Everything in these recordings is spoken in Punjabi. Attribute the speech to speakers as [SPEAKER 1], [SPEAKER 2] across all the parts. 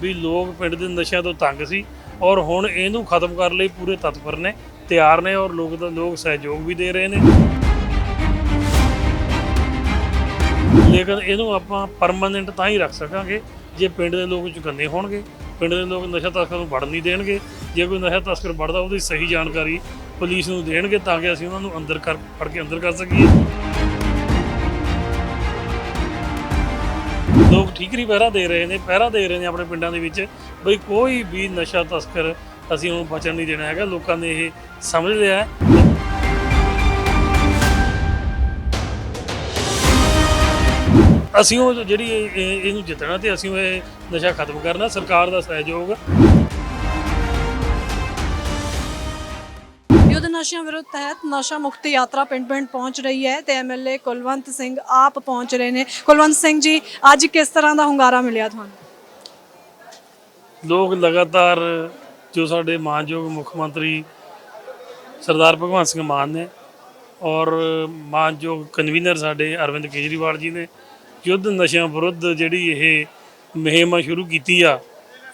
[SPEAKER 1] ਵੀ ਲੋਕ ਪਿੰਡ ਦੇ ਨਸ਼ਿਆਂ ਤੋਂ ਤੰਗ ਸੀ ਔਰ ਹੁਣ ਇਹਨੂੰ ਖਤਮ ਕਰਨ ਲਈ ਪੂਰੇ ਤਤਪਰ ਨੇ, ਤਿਆਰ ਨੇ ਔਰ ਲੋਕ ਦਾ ਲੋਕ ਸਹਿਯੋਗ ਵੀ ਦੇ ਰਹੇ ਨੇ। ਲੇਕਿਨ ਇਹਨੂੰ ਆਪਾਂ ਪਰਮਾਨੈਂਟ ਤਾਂ ਹੀ ਰੱਖ ਸਕਾਂਗੇ ਜੇ ਪਿੰਡ ਦੇ ਲੋਕ ਚੁਕੰਨੇ ਹੋਣਗੇ। ਪਿੰਡ ਦੇ ਲੋਕ ਨਸ਼ਾ ਤਸਕਰ ਨੂੰ ਵੜਨ ਨਹੀਂ ਦੇਣਗੇ। ਜੇ ਕੋਈ ਨਸ਼ਾ ਤਸਕਰ ਵੜਦਾ, ਉਹਦੀ ਸਹੀ ਜਾਣਕਾਰੀ ਪੁਲਿਸ ਨੂੰ ਦੇਣਗੇ ਤਾਂ ਕਿ ਅਸੀਂ ਉਹਨਾਂ ਨੂੰ ਅੰਦਰ ਕਰ ਫੜ ਕੇ ਅੰਦਰ ਕਰ ਸਕੀਏ। ਠੀਕਰੀ ਪਹਿਰਾ ਦੇ ਰਹੇ ਨੇ, ਪਹਿਰਾ ਦੇ ਰਹੇ ਨੇ ਆਪਣੇ ਪਿੰਡਾਂ ਦੇ ਵਿੱਚ। ਬਈ ਕੋਈ ਵੀ ਨਸ਼ਾ ਤਸਕਰ ਅਸੀਂ ਉਹਨੂੰ ਬਚਣ ਨਹੀਂ ਦੇਣਾ ਹੈਗਾ, ਲੋਕਾਂ ਨੇ ਇਹ ਸਮਝ ਲਿਆ ਹੈ। ਅਸੀਂ ਉਹ ਜਿਹੜੀ ਇਹਨੂੰ ਜਿੱਤਣਾ ਤੇ ਅਸੀਂ ਉਹ ਇਹ ਨਸ਼ਾ ਖਤਮ ਕਰਨਾ, ਸਰਕਾਰ ਦਾ ਸਹਿਯੋਗ।
[SPEAKER 2] ਨਸ਼ਿਆਂ ਵਿਰੁੱਧ ਤਹਿਤ ਨਸ਼ਾ ਮੁਕਤ ਯਾਤਰਾ ਪਿੰਡ-ਪਿੰਡ ਪਹੁੰਚ ਰਹੀ ਹੈ ਤੇ ਐਮਐਲਏ ਕੁਲਵੰਤ ਸਿੰਘ ਆਪ ਪਹੁੰਚ ਰਹੇ ਨੇ। ਕੁਲਵੰਤ ਸਿੰਘ ਜੀ, ਅੱਜ ਕਿਸ ਤਰ੍ਹਾਂ ਦਾ ਹੁੰਗਾਰਾ ਮਿਲਿਆ ਤੁਹਾਨੂੰ?
[SPEAKER 1] ਲੋਕ ਲਗਾਤਾਰ ਜੋ ਸਾਡੇ ਮਾਨਯੋਗ ਮੁੱਖ ਮੰਤਰੀ ਸਰਦਾਰ ਭਗਵੰਤ ਸਿੰਘ ਮਾਨ ਨੇ ਔਰ ਮਾਨਯੋਗ ਕਨਵੀਨਰ ਸਾਡੇ ਅਰਵਿੰਦ ਕੇਜਰੀਵਾਲ ਜੀ ਨੇ ਯੁੱਧ ਨਸ਼ਿਆਂ ਵਿਰੁੱਧ ਜਿਹੜੀ ਇਹ ਮੁਹਿੰਮ ਸ਼ੁਰੂ ਕੀਤੀ ਆ,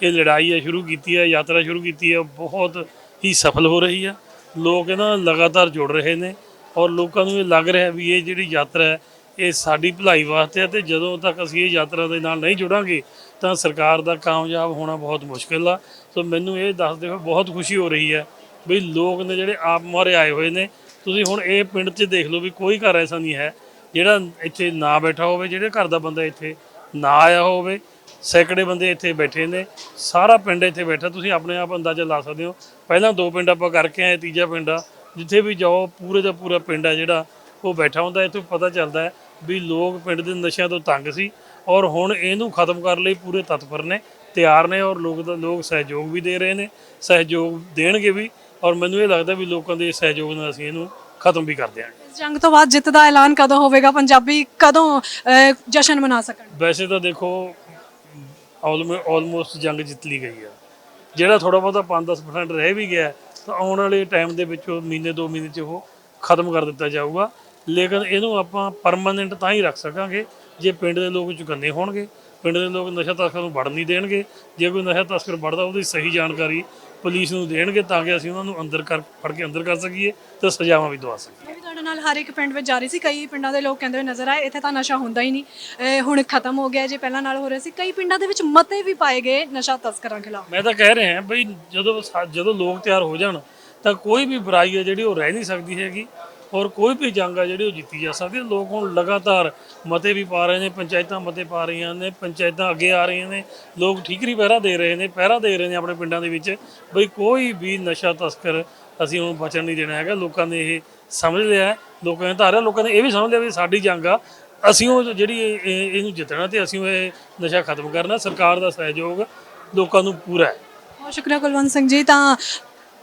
[SPEAKER 1] ਇਹ ਲੜਾਈ ਆ ਸ਼ੁਰੂ ਕੀਤੀ ਆ, ਯਾਤਰਾ ਸ਼ੁਰੂ ਕੀਤੀ ਆ, ਬਹੁਤ ਹੀ ਸਫਲ ਹੋ ਰਹੀ ਆ। ਲੋਕ ਇਹਨਾਂ ਨਾਲ ਲਗਾਤਾਰ ਜੁੜ ਰਹੇ ਨੇ ਔਰ ਲੋਕਾਂ ਨੂੰ ਇਹ ਲੱਗ ਰਿਹਾ ਵੀ ਇਹ ਜਿਹੜੀ ਯਾਤਰਾ ਹੈ, ਇਹ ਸਾਡੀ ਭਲਾਈ ਵਾਸਤੇ ਹੈ ਤੇ ਜਦੋਂ ਤੱਕ ਅਸੀਂ ਇਹ ਯਾਤਰਾ ਦੇ ਨਾਲ ਨਹੀਂ ਜੁੜਾਂਗੇ ਤਾਂ ਸਰਕਾਰ ਦਾ ਕਾਮਯਾਬ ਹੋਣਾ ਬਹੁਤ ਮੁਸ਼ਕਿਲ ਆ। ਸੋ ਮੈਨੂੰ ਇਹ ਦੱਸਦੇ ਹੋਏ ਬਹੁਤ ਖੁਸ਼ੀ ਹੋ ਰਹੀ ਹੈ ਵੀ ਲੋਕ ਨੇ ਜਿਹੜੇ ਆਪ ਮਾਰੇ ਆਏ ਹੋਏ ਨੇ, ਤੁਸੀਂ ਹੁਣ ਇਹ ਪਿੰਡ 'ਚ ਦੇਖ ਲਓ ਵੀ ਕੋਈ ਘਰ ਐਸਾ ਨਹੀਂ ਹੈ ਜਿਹੜਾ ਇੱਥੇ ਨਾ ਬੈਠਾ ਹੋਵੇ, ਜਿਹੜੇ ਘਰ ਦਾ ਬੰਦਾ ਇੱਥੇ ਨਾ ਆਇਆ ਹੋਵੇ। ਸੈਂਕੜੇ ਬੰਦੇ ਇੱਥੇ ਬੈਠੇ ਨੇ ਸਾਰਾ ਪਿੰਡ ਇੱਥੇ ਬੈਠਾ ਤੁਸੀਂ ਆਪਣੇ ਆਪ ਅੰਦਾਜ਼ਾ ਲਾ ਸਕਦੇ ਹੋ। ਪਹਿਲਾਂ ਦੋ ਪਿੰਡ ਆਪਾਂ ਕਰਕੇ ਆਏ ਤੀਜਾ ਪਿੰਡ ਆ। ਜਿੱਥੇ ਵੀ ਜਾਓ ਪੂਰੇ ਦਾ ਪੂਰਾ ਪਿੰਡ ਆ ਜਿਹੜਾ ਉਹ ਬੈਠਾ ਹੁੰਦਾ ਇੱਥੋਂ ਪਤਾ ਚੱਲਦਾ ਹੈ ਵੀ ਲੋਕ ਪਿੰਡ ਦੇ ਨਸ਼ਿਆਂ ਤੋਂ ਤੰਗ ਸੀ ਔਰ ਹੁਣ ਇਹਨੂੰ ਖਤਮ ਕਰਨ ਲਈ ਪੂਰੇ ਤਤਪਰ ਨੇ ਤਿਆਰ ਨੇ ਔਰ ਲੋਕ ਦਾ ਲੋਕ ਸਹਿਯੋਗ ਵੀ ਦੇ ਰਹੇ ਨੇ ਸਹਿਯੋਗ ਦੇਣਗੇ ਵੀ ਔਰ ਮੈਨੂੰ ਇਹ ਲੱਗਦਾ ਵੀ ਲੋਕਾਂ ਦੇ ਸਹਿਯੋਗ ਨਾਲ ਅਸੀਂ ਇਹਨੂੰ ਖਤਮ ਵੀ ਕਰ ਦਿਆਂਗੇ।
[SPEAKER 2] ਇਸ ਜੰਗ ਤੋਂ ਬਾਅਦ ਜਿੱਤ ਦਾ ਐਲਾਨ ਕਦੋਂ ਹੋਵੇਗਾ? ਪੰਜਾਬੀ ਕਦੋਂ ਜਸ਼ਨ ਮਨਾ ਸਕਣ
[SPEAKER 1] ਵੈਸੇ ਤਾਂ ਦੇਖੋ ਆਲਮੋਸਟ ਜੰਗ ਜਿੱਤ ਲਈ ਗਈ ਆ। ਜਿਹੜਾ ਥੋੜਾ ਬਹੁਤਾ 5-10% ਰਹਿ ਵੀ ਗਿਆ, ਤਾਂ ਆਉਣ ਵਾਲੇ ਟਾਈਮ ਦੇ ਵਿੱਚ ਉਹ ਮਹੀਨੇ, ਦੋ ਮਹੀਨੇ 'ਚ ਉਹ ਖਤਮ ਕਰ ਦਿੱਤਾ ਜਾਊਗਾ। ਲੇਕਿਨ ਇਹਨੂੰ ਆਪਾਂ ਪਰਮਾਨੈਂਟ ਤਾਂ ਹੀ ਰੱਖ ਸਕਾਂਗੇ, ਜੇ ਪਿੰਡ ਦੇ ਲੋਕ ਚੁਕੰਨੇ ਹੋਣਗੇ। ਪਿੰਡ ਦੇ ਲੋਕ ਨਸ਼ਾ ਤਸਕਰ ਨੂੰ ਵੜਨ ਨਹੀਂ ਦੇਣਗੇ। ਜੇ ਕੋਈ ਨਸ਼ਾ ਤਸਕਰ ਵੜਦਾ ਉਹਦੀ ਸਹੀ ਜਾਣਕਾਰੀ ਪੁਲਿਸ ਨੂੰ ਦੇਣਗੇ ਤਾਂ ਕਿ ਅਸੀਂ ਉਹਨਾਂ ਨੂੰ ਅੰਦਰ ਕਰ ਫੜ ਕੇ ਅੰਦਰ ਕਰ ਸਕੀਏ ਤੇ ਸਜ਼ਾਵਾਂ ਵੀ ਦਵਾ ਸਕੀਏ।
[SPEAKER 2] ਮੈਂ ਵੀ ਤੁਹਾਡੇ ਨਾਲ ਹਰ ਇੱਕ ਪਿੰਡ ਵਿੱਚ ਜਾ ਰਹੀ ਸੀ। ਕਈ ਪਿੰਡਾਂ ਦੇ ਲੋਕ ਕਹਿੰਦੇ ਹੋਏ ਨਜ਼ਰ ਆਏ ਇੱਥੇ ਤਾਂ ਨਸ਼ਾ ਹੁੰਦਾ ਹੀ ਨਹੀਂ। ਹੁਣ ਖਤਮ ਹੋ ਗਿਆ ਜੇ ਪਹਿਲਾਂ ਨਾਲ ਹੋ ਰਿਹਾ ਸੀ। ਕਈ ਪਿੰਡਾਂ ਦੇ ਵਿੱਚ ਮਤੇ ਵੀ ਪਾਏ ਗਏ ਨਸ਼ਾ ਤਸਕਰਾਂ ਖਿਲਾਫ।
[SPEAKER 1] ਮੈਂ ਤਾਂ ਕਹਿ ਰਿਹਾ ਬਈ ਜਦੋਂ ਸਾ- ਜਦੋਂ ਲੋਕ ਤਿਆਰ ਹੋ ਜਾਣ ਤਾਂ ਕੋਈ ਵੀ ਬੁਰਾਈ ਹੈ ਜਿਹੜੀ ਉਹ ਰਹਿ ਨਹੀਂ ਸਕਦੀ ਹੈਗੀ। ਔਰ ਕੋਈ ਵੀ ਜੰਗ ਆ ਜਿਹੜੀ ਉਹ ਜਿੱਤੀ ਜਾ ਸਕਦੀ ਹੈ। ਲੋਕ ਹੁਣ ਲਗਾਤਾਰ ਮਤੇ ਵੀ ਪਾ ਰਹੇ ਨੇ, ਪੰਚਾਇਤਾਂ ਮਤੇ ਪਾ ਰਹੀਆਂ ਨੇ, ਪੰਚਾਇਤਾਂ ਅੱਗੇ ਆ ਰਹੀਆਂ ਨੇ, ਲੋਕ ਠੀਕਰੀ ਪਹਿਰਾ ਦੇ ਰਹੇ ਨੇ, ਪਹਿਰਾ ਦੇ ਰਹੇ ਨੇ ਆਪਣੇ ਪਿੰਡਾਂ ਦੇ ਵਿੱਚ ਬਈ ਕੋਈ ਵੀ ਨਸ਼ਾ ਤਸਕਰ ਅਸੀਂ ਉਹਨੂੰ ਬਚਣ ਨਹੀਂ ਦੇਣਾ ਹੈਗਾ। ਲੋਕਾਂ ਨੇ ਇਹ ਸਮਝ ਲਿਆ ਲੋਕਾਂ ਨੇ ਧਾਰਿਆ ਲੋਕਾਂ ਨੇ ਇਹ ਵੀ ਸਮਝ ਲਿਆ ਵੀ ਸਾਡੀ ਜੰਗ ਆ। ਅਸੀਂ ਉਹ ਜਿਹੜੀ ਇਹਨੂੰ ਜਿੱਤਣਾ ਤੇ ਅਸੀਂ ਉਹ ਇਹ ਨਸ਼ਾ ਖਤਮ ਕਰਨਾ। ਸਰਕਾਰ ਦਾ ਸਹਿਯੋਗ ਲੋਕਾਂ ਨੂੰ ਪੂਰਾ ਹੈ।
[SPEAKER 2] ਬਹੁਤ ਸ਼ੁਕਰੀਆ ਕੁਲਵੰਤ ਸਿੰਘ ਜੀ। ਤਾਂ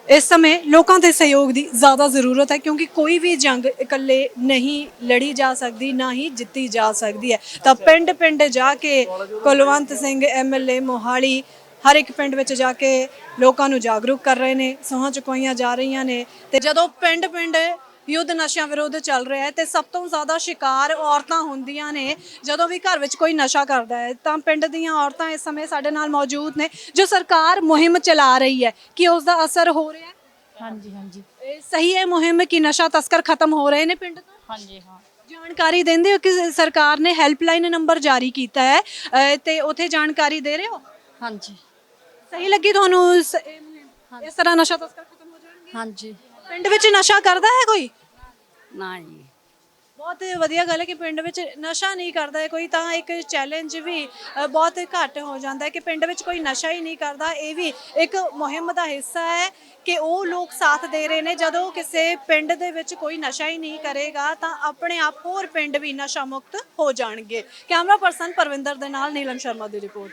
[SPEAKER 2] ਇਸ ਸਮੇਂ ਲੋਕਾਂ ਦੇ ਸਹਿਯੋਗ ਦੀ ਜ਼ਿਆਦਾ ਜ਼ਰੂਰਤ ਹੈ ਕਿਉਂਕਿ ਕੋਈ ਵੀ ਜੰਗ ਇਕੱਲੇ ਨਹੀਂ ਲੜੀ ਜਾ ਸਕਦੀ ਨਾ ਹੀ ਜਿੱਤੀ ਜਾ ਸਕਦੀ ਹੈ। ਤਾਂ ਪਿੰਡ ਪਿੰਡ ਜਾ ਕੇ ਕੁਲਵੰਤ ਸਿੰਘ ਐਮਐਲਏ ਮੋਹਾਲੀ ਹਰ ਇੱਕ ਪਿੰਡ ਵਿੱਚ ਜਾ ਕੇ ਲੋਕਾਂ ਨੂੰ ਜਾਗਰੂਕ ਕਰ ਰਹੇ ਨੇ ਸਹੁੰ ਚੁਕਾਈਆਂ ਜਾ ਰਹੀਆਂ ਨੇ ਤੇ ਜਦੋਂ ਪਿੰਡ ਪਿੰਡ ਯੁੱਧ ਨਸ਼ਿਆਂ ਵਿਰੁੱਧ ਚੱਲ ਰਿਹਾ ਹੈ ਤੇ ਸਭ ਤੋਂ ਜ਼ਿਆਦਾ ਸ਼ਿਕਾਰ ਔਰਤਾਂ ਹੁੰਦੀਆਂ ਨੇ। ਜਦੋਂ ਵੀ ਘਰ ਵਿੱਚ ਕੋਈ ਨਸ਼ਾ ਕਰਦਾ ਹੈ ਤਾਂ ਪਿੰਡ ਦੀਆਂ ਔਰਤਾਂ ਇਸ ਸਮੇਂ ਸਾਡੇ ਨਾਲ ਮੌਜੂਦ ਨੇ ਜੋ ਸਰਕਾਰ ਮੁਹਿੰਮ ਚਲਾ ਰਹੀ ਹੈ। ਕਿ ਉਸ ਦਾ ਅਸਰ ਹੋ ਰਿਹਾ ਹੈ?
[SPEAKER 3] ਹਾਂਜੀ ਹਾਂਜੀ।
[SPEAKER 2] ਇਹ ਸਹੀ ਹੈ ਮੁਹਿੰਮ ਕਿ ਨਸ਼ਾ ਤਸਕਰ ਖਤਮ ਹੋ ਰਹੇ ਨੇ ਪਿੰਡ ਤੋਂ?
[SPEAKER 3] ਹਾਂਜੀ ਹਾਂ।
[SPEAKER 2] ਜਾਣਕਾਰੀ ਦਿੰਦੇ ਹੋ ਕਿ ਸਰਕਾਰ ਨੇ ਹੈਲਪਲਾਈਨ ਨੰਬਰ ਜਾਰੀ ਕੀਤਾ ਹੈ ਅਹ ਤੇ ਉੱਥੇ ਜਾਣਕਾਰੀ ਦੇ ਰਹੇ ਹੋ?
[SPEAKER 3] ਹਾਂਜੀ।
[SPEAKER 2] ਸਹੀ ਲੱਗੀ ਤੁਹਾਨੂੰ ਇਸ ਇਹ ਮੁਹਿੰਮ? ਇਸ ਤਰ੍ਹਾਂ ਨਸ਼ਾ ਤਸਕਰ ਖਤਮ ਹੋ ਜਾਣਗੇ?
[SPEAKER 3] ਹਾਂਜੀ।
[SPEAKER 2] ਪਿੰਡ ਵਿੱਚ ਨਸ਼ਾ ਕਰਦਾ ਹੈ ਕੋਈ?
[SPEAKER 3] ਨਾ ਜੀ।
[SPEAKER 2] ਬਹੁਤ ਵਧੀਆ ਗੱਲ ਹੈ ਕਿ ਪਿੰਡ ਵਿੱਚ ਨਸ਼ਾ ਨਹੀਂ ਕਰਦਾ ਹੈ ਕੋਈ ਤਾਂ ਇੱਕ ਚੈਲੰਜ ਵੀ ਅ, ਬਹੁਤ ਘੱਟ ਹੋ ਜਾਂਦਾ ਹੈ ਕਿ ਪਿੰਡ ਵਿੱਚ ਕੋਈ ਨਸ਼ਾ ਹੀ ਨਹੀਂ ਕਰਦਾ। ਇਹ ਵੀ ਇੱਕ ਮੁਹਿੰਮ ਦਾ ਹਿੱਸਾ ਹੈ ਕਿ ਉਹ ਲੋਕ ਸਾਥ ਦੇ ਰਹੇ ਨੇ। ਜਦੋਂ ਕਿਸੇ ਪਿੰਡ ਦੇ ਵਿੱਚ ਕੋਈ ਨਸ਼ਾ ਹੀ ਨਹੀਂ ਕਰੇਗਾ ਤਾਂ ਆਪਣੇ ਆਪ ਹੋਰ ਪਿੰਡ ਵੀ ਨਸ਼ਾ ਮੁਕਤ ਹੋ ਜਾਣਗੇ। ਕੈਮਰਾ ਪਰਸਨ ਪਰਵਿੰਦਰ ਦੇ ਨਾਲ ਨੀਲਮ ਸ਼ਰਮਾ ਦੀ ਰਿਪੋਰਟ।